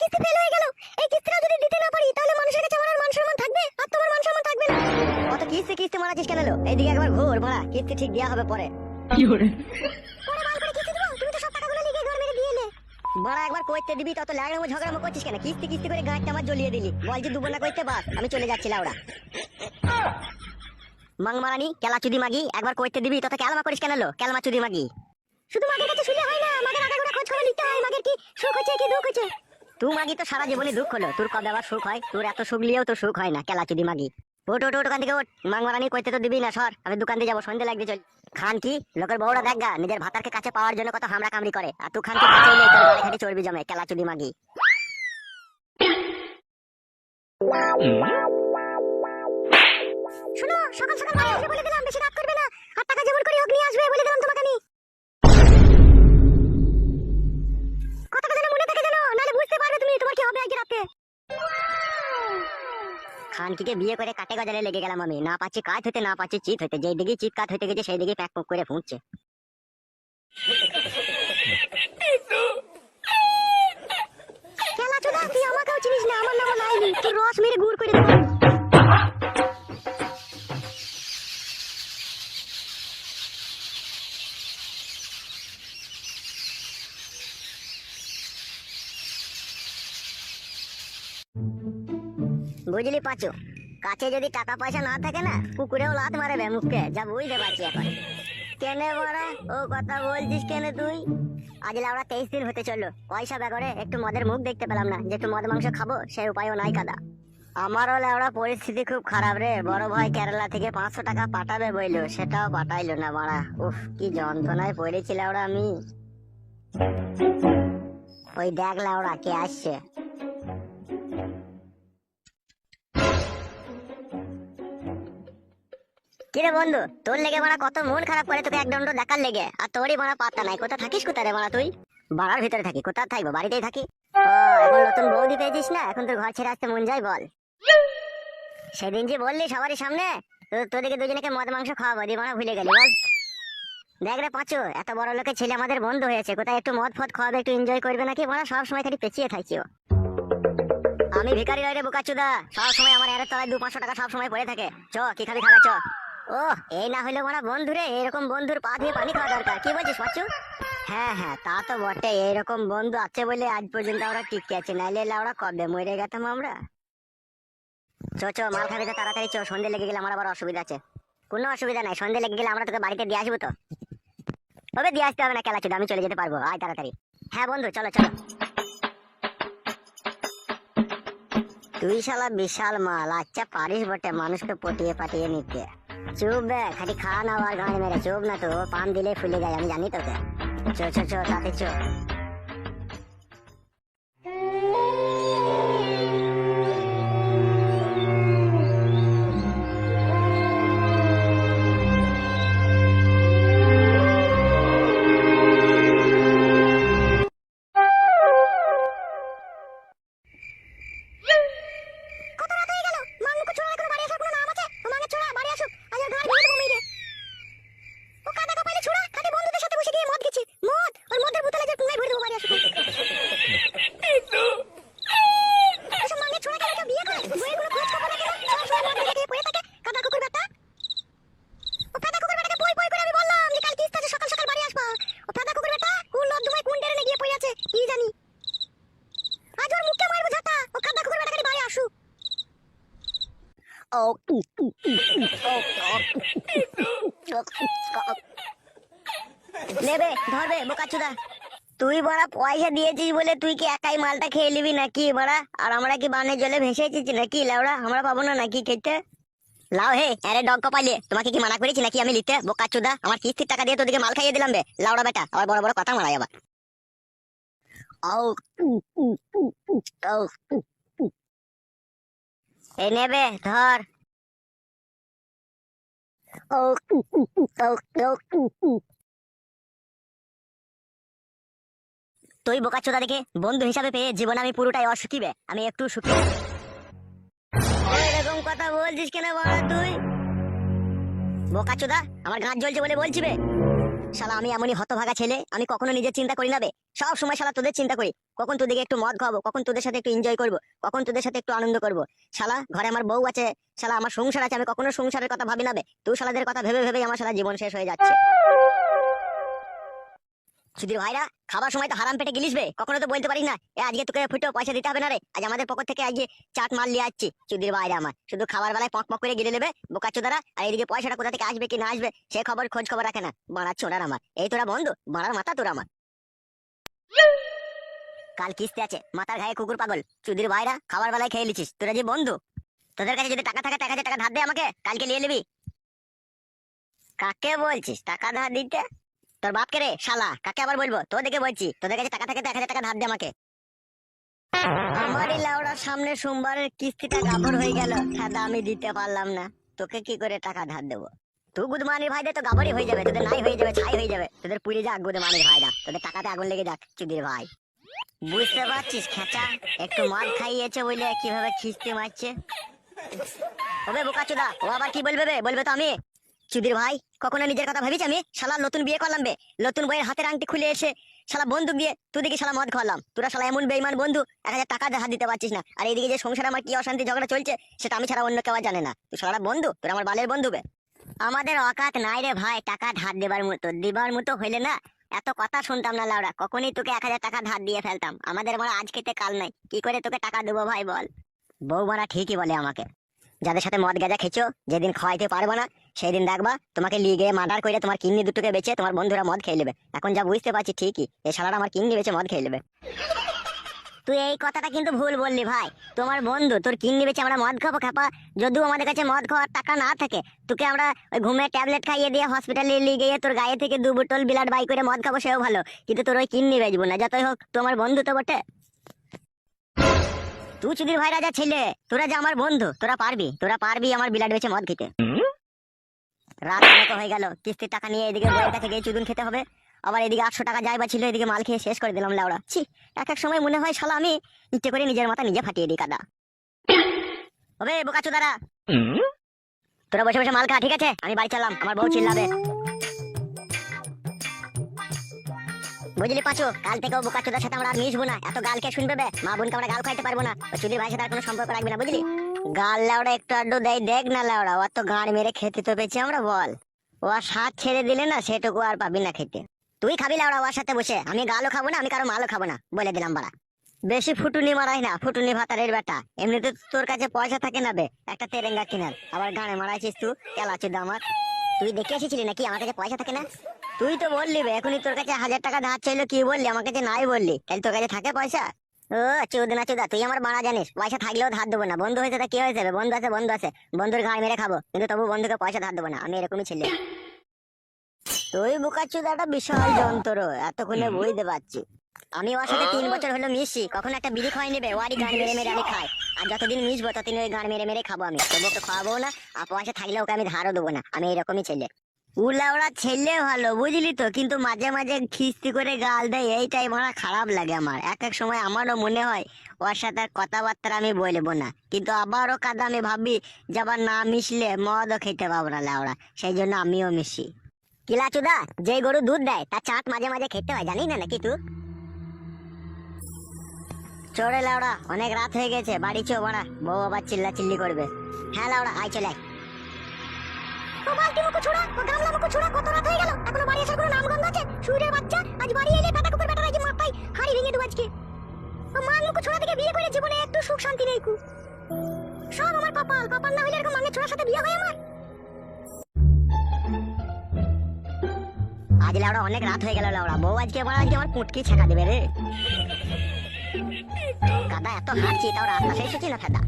কিস্তি ফেল হয়ে গেল। এই কিস্তিটা যদি দিতে না পারি তাহলে মানুষের কাছে আমার মান সম্মান থাকবে? আর তোমার মান সম্মান থাকবে না। অত কিস্তি কিস্তি মারাছিস কেন লো? এইদিকে একবার ঘুর মারা কিস্তি ঠিক দেওয়া হবে পরে। মাল করে কিস্তি দেবো? তুমি তো সব টাকাগুলো লিখে ঘর মেরে দিয়ে এলে। বাড়া একবার কইতে দিবি তত ল্যাংড়ামো ঝগড়ামো করছিস কেন? কিস্তি কিস্তি করে গাঁটটা আমার জ্বলিয়ে দিলি। বলছি দুবো না কইতে বাস আমি চলে যাচ্ছি লাউড়া। মাংমারানি কেলা চুদি মাগি একবার কইতে দিবি তত ক্যালমা করিস কেন লো? ক্যালমা চুদি মাগি। শুধু মাগের কাছে শুলে হয় না মাগের আগাগোড়া খোঁজ খবর নিতে হয় মাগের কি সুখ হচ্ছে কি দুঃখ হচ্ছে? তুই মাগি তো সারা জীবনে দুঃখ হলো। তোর কবে আবার সুখ হয়? তোর এত সুখ লিয়েও তো সুখ হয় না কেলা চুদি মাগি। ওট ওট ওখান থেকে ওট মাংমারানি কইতে তো দিবি না সর। আমি দোকান দিয়ে যাব সন্ধ্যে লাগবে চল। খান কি? লোকের বউরা দেখ গা নিজের ভাতারকে কাছে পাওয়ার জন্য কত হামরা কামড়ি করে। আর তুই খান কি কাছে এলে তোর গাড়ি খাটি চর্বি জমে কেলা চুদি মাগি। শোনো সকাল সকাল বলে দিলাম বেশি রাত খানকিকে বিয়ে করে কাটে গজালে লেগে গেলাম আমি। না পাচ্ছি কাজ হতে, না পাচ্ছি চিত হতে। যেই দিকে চিৎ কাজ হতে গেছে, সেই দিকে প্যাক করে ফুঁকছে। বুঝলি পাচু? কাছে যদি টাকা পয়সা না থাকে না, কুকুরেও লাত মারবে মুখকে যা বুঝতে পারছি এখন। কেনে বড়া, ও কথা বলছিস কেন তুই? আজ লাউড়া তেইশ দিন হতে চলল। পয়সা ব্যাগরে একটু মদের মুখ দেখতে পেলাম না। যে একটু মদ মাংস খাব সেই উপায়ও নাই কাদা। আমারও লেওড়া পরিস্থিতি খুব খারাপ রে। বড় ভাই কেরালা থেকে পাঁচশো টাকা পাঠাবে বইলো, সেটাও পাঠাইলো না মারা উফ, কি যন্ত্রণায় পড়েছি লাউড়া আমি। ওই দেখ লাউড়া কে আসছে? কিরে বন্ধু? তোর লেগে মারা কত মন খারাপ করে তোকে এক দণ্ড দেখার লেগে। আর তোরই মারা পাত্তা নাই। কোথা থাকিস কোথা রে মারা তুই? বাড়ার ভিতরে থাকি। কোথা থাকব? বাড়িতেই থাকি। এখন নতুন বৌদি পেয়েছিস না? এখন তোর ঘর ছেড়ে আসতে মন যায় বল। সেদিন যে বললি সবারই সামনে তোদেরকে দুজনকে মদ মাংস খাওয়াবো। দিয়ে মারা ভুলে গেলি, বল। দেখ রে পাঁচু, এত বড় লোকের ছেলে আমাদের বন্ধু হয়েছে। কোথায় একটু মদ ফদ খাওয়াবে, একটু এনজয় করবে নাকি? মারা সব সময় খালি পেঁচিয়ে থাকি ও। আমি ভিখারি নই রে বুকাচুদা। সব সময় আমার এর তলায় দু পাঁচশো টাকা সব সময় পড়ে থাকে। চ, কি খাবি খাগা চ। ও এই না হইলে মারা বন্ধু রে এরকম বন্ধুর পা দিয়ে পানি খাওয়া দরকার। কি বলছিস হ্যাঁ হ্যাঁ তা তো বটে এরকম বন্ধু আছে বলে আজ পর্যন্ত আমরা টিকে নাইলে কবে মরে গেতাম আমরা? চ চ, মাল তো তাড়াতাড়ি চ, সন্ধে লেগে গেলে আমার আবার অসুবিধা আছে। কোনো অসুবিধা নাই, সন্ধে লেগে গেলে আমরা তোকে বাড়িতে দিয়ে আসব তো। তবে দিয়ে আসতে হবে না খেলা ছিল আমি চলে যেতে পারব। আয় তাড়াতাড়ি। হ্যাঁ বন্ধু, চলো চলো। তুই শালা বিশাল মাল আচ্ছা পারিস বটে, মানুষকে পটিয়ে পাটিয়ে নিতে। চুপ বে, খালি খাওয়া না আর গাড়ি মেরে চুপ না তো পান দিলে ফুলে যায়, আমি জানি তোকে। চো চো চো, তাতে চো। নেবে ধরবে বোকাচুদা তুই বড়া পয়সা দিয়েছিস বলে তুই কি একাই মালটা খেয়ে নিবি নাকি বড়া? আর আমরা কি বানে জলে ভেসে এসেছি নাকি লাউড়া আমরা পাবো না নাকি খেতে? লাও হে, আরে ডগ কপাইলে তোমাকে কি মানা করেছি নাকি আমি লিতে বোকাচুদা আমার কিস্তির টাকা দিয়ে তোদেরকে মাল খাইয়ে দিলাম বে। লাউড়া বেটা, আবার বড় বড় কথা মারাই আবার। এ নেবে ধর। ও বোকা চোদা দেখে বন্ধু হিসাবে পেয়ে জীবন আমি পুরোটাই অসুখী বে আমি একটু সুখী। এরকম কথা বলছিস কেন বল তুই? বোকা চোদা আমার গাছ জ্বলছে বলে বলছি বে। শালা, আমি এমনই হতভাগা ছেলে, আমি কখনো নিজের চিন্তা করি না বে। সব সময় শালা তোদের চিন্তা করি। কখন তোদেরকে একটু মদ খাব কখন তোদের সাথে একটু এনজয় করব, কখন তোদের সাথে একটু আনন্দ করব। শালা, ঘরে আমার বউ আছে, শালা, আমার সংসার আছে, আমি কখনো সংসারের কথা ভাবি না বে। তুই শালাদের কথা ভেবে ভেবে আমার শালা জীবন শেষ হয়ে যাচ্ছে। সুধীর ভাইরা, খাবার সময় তো হারাম পেটে গিলিস বে। কখনো তো বলতে পারিস না আজকে তোকে ফুটো পয়সা দিতে হবে না রে। আজ আমাদের থেকে আজকে চাট মাল নিয়ে আসছি। সুধীর ভাইরা আমার। শুধু খাবার বেলায় পক পক করে গিলে নেবে বোকা চোদারা আর এদিকে পয়সাটা কোথা থেকে আসবে, কি না আসবে, সে খবর খোঁজ খবর রাখে না। বাড়ার ছোড়ার আমার। এই তোরা বন্ধু, বাড়ার মাথা তোরা আমার। কাল কিস্তি আছে, মাথার ঘায়ে কুকুর পাগল। চুদির ভাইরা, খাবার বেলায় খেয়ে লিছিস তোরা যে বন্ধু, তোদের কাছে যদি টাকা থাকে টাকা ধার দে আমাকে, কালকে নিয়ে নিবি। কাকে বলছিস? টাকা ধার দিতে? তোর বাপকে রে, শালা, কাকে আবার বলব? তোদেরকে বলছি। তোদের কাছে টাকা থাকে তো এক হাজার টাকা ধার দে আমাকে। আমারই লাউড়ার সামনে সোমবারের কিস্তিটা গাবর হয়ে গেল। খাদা আমি দিতে পারলাম না। তোকে কি করে টাকা ধার দেবো? তুই গুদমানির ভাই তো গাবরই হয়ে যাবে, তোদের নাই হয়ে যাবে, ছাই হয়ে যাবে। তোদের পুড়ে যাক গুদমানির ভাইরা তোদের টাকাতে আগুন লেগে যাক, চুদির ভাই। বুঝতে পারছিস, খেচা? একটু মদ খাইয়েছে বলে কীভাবে খিস্তি মারছে? ওবে বোকাচুদা, ও আবার কি বলবে বলবে তো আমি। চুদির ভাই, কখনো নিজের কথা ভাবিস আমি শালা নতুন বিয়ে করলাম বে। নতুন বইয়ের হাতের আংটি খুলে এসে শালা বন্দুক দিয়ে তুই দিকে শালা মদ খাওয়ালাম। তোরা শালা এমন বেইমান বন্ধু, এক হাজার টাকা হাত দিতে পারছিস না। আর এইদিকে যে সংসারে আমার কি অশান্তি ঝগড়া চলছে, সেটা আমি ছাড়া অন্য কেউ জানে না। তুই শালা বন্ধু, তোর আমার বালের বন্ধু বে। আমাদের অকাত নাই রে ভাই, টাকা ধার দেবার মতো, দিবার মতো হইলে না, এত কথা শুনতাম না লাউরা, কখনই তোকে এক হাজার টাকা ধার দিয়ে ফেলতাম। আমাদের মারা আজ খেতে কাল নাই, কি করে তোকে টাকা দেবো ভাই বল? বউ মারা ঠিকই বলে আমাকে, যাদের সাথে মদ গাঁজা খেছো যেদিন খাওয়াইতে পারব না সেই দিন দেখবা, তোমাকে লিগে মার্ডার করে তোমার কিডনি দুটোকে বেচে তোমার বন্ধুরা মদ খেয়ে নেবে। এখন যা বুঝতে পারছি ঠিকই এই শালারা আমার কিডনি বেচে মদ খেয়ে নেবে। তুই এই কথাটা কিন্তু ভুল বললি ভাই। তোমার বন্ধু, তোর কিডনি বেচে আমরা মদ খাব খাপা। যদিও আমাদের কাছে মদ খাওয়ার টাকা না থাকে, তোকে আমরা ওই ঘুমে ট্যাবলেট খাইয়ে দিয়ে হসপিটালে নিয়ে গিয়ে তোর গায়ে থেকে দু বোতল বিলাট বাই করে মদ খাব, সেও ভালো। কিন্তু তোর ওই কিডনি বেচবো না, যতই হোক তোমার বন্ধু তো বটে। তুই চুদির ভাই রাজা ছেলে, তোরা যে আমার বন্ধু, তোরা পারবি তোরা পারবি আমার বিলাট বেচে মদ খেতে। রাত অনেক হয়ে গেল। কিস্তির টাকা নিয়ে এদিকে বইয়ের কাছে গিয়ে চুদুন খেতে হবে। আবার এদিকে আটশো টাকা যাই বা ছিল এদিকে মাল খেয়ে শেষ করে দিলাম লাউড়া ছি, এক এক সময় মনে হয় শালা আমি ইচ্ছে করে নিজের মাথা নিজে ফাটিয়ে দিই, কাদা। হবে বোকা চুদারা। তোরা বসে বসে মাল খা, ঠিক আছে? আমি বাড়ি চালাম আমার বউ চিল্লাবে। বুঝলি পাঁচু, কাল বোকা চোদার সাথে আমরা মিশবো না। এত গাল কে শুনবে মা বোনকে আমরা গাল খাইতে পারব না। চুদির ভাইয়ের সাথে কোনো সম্পর্ক রাখবে না, বুঝলি? গাল লাউড়া একটু আড্ডু দেয় দেখ না লাউড়া অত গাঁড় মেরে খেতে তো পেয়েছি আমরা, বল। ও স্বাদ ছেড়ে দিলে না, সেটুকু আর পাবি না খেতে। তুই খাবি লাউড়া ওর সাথে বসে, আমি গালও খাব না, আমি কারও মালও খাব না, বলে দিলাম বাড়া। বেশি ফুটুনি মারাই না, ফুটুনি ভাতারের বেটা। এমনিতে তোর কাছে পয়সা থাকে না বে, একটা তেরেঙ্গা কিনার। আবার গানে মারাইছিস তুই কেলাচুদ আমার তুই দেখে এসেছিলি নাকি আমার কাছে পয়সা থাকে না? তুই তো বললি বে, এখনই তোর কাছে হাজার টাকা ধার চাইলো, কি বললি? আমার কাছে নাই বললি, তাহলে তোর কাছে থাকে পয়সা? ও চুদ না চুদা তুই আমার বাড়া জানিস, পয়সা থাকলেও ধার দেবো না। বন্ধু হয়েছে তা হয়েছে? বন্ধু আছে বন্ধু আছে। বন্ধুর মেরে খাব, কিন্তু তবু বন্ধুকে পয়সা ধার দেবো না। আমি এরকমই তুই বিশাল যন্ত্র, এতক্ষণে বুঝতে পারছি আমি ওর সাথে তিন বছর হলো মিশি, কখন একটা বিড়ি খাওয়াই নেবে, ওয়ারি গান মেরে মেরে আমি খাই। আর যতদিন মিশবো, ততদিন ওই গান মেরে মেরে খাব আমি। তবু ওকে খাওয়াবো না, আর পয়সা থাকলে ওকে আমি ধারও দেবো না। আমি এরকমই ছেলে। উলা ওরা ছেলে ভালো, বুঝলি তো? কিন্তু মাঝে মাঝে খিস্তি করে গাল দেয় এইটাই মারা খারাপ লাগে আমার। এক এক সময় আমারও মনে হয়, ওর সাথে কথাবার্তা আমি বলব না। কিন্তু আবারও কাদা, আমি ভাবি যে আবার না মিশলে মদও খেতে পাবো না লাউড়া। সেই জন্য আমিও মিশি। কিলা চুদা যে গরু দুধ দেয়, তার চাট মাঝে মাঝে খেতে হয় জানি না নাকি তুই? চড়ে লাউড়া, অনেক রাত হয়ে গেছে, বাড়ি চো, বাড়া। বউ আবার চিল্লা চিল্লি করবে। হ্যাঁ লাউড়া, আয় চলে আয়। বাড়ি আজ বাড়ি বিয়ে আমার আজ লাউড়া অনেক রাত হয়ে গেল লাউড়া, বউ আজকে আমার আজকে আমার পুটকি ছেঁকা দেবে রে। কাদা এত হাঁটছি, তাও রাস্তা শেষ হচ্ছে না ফাদা।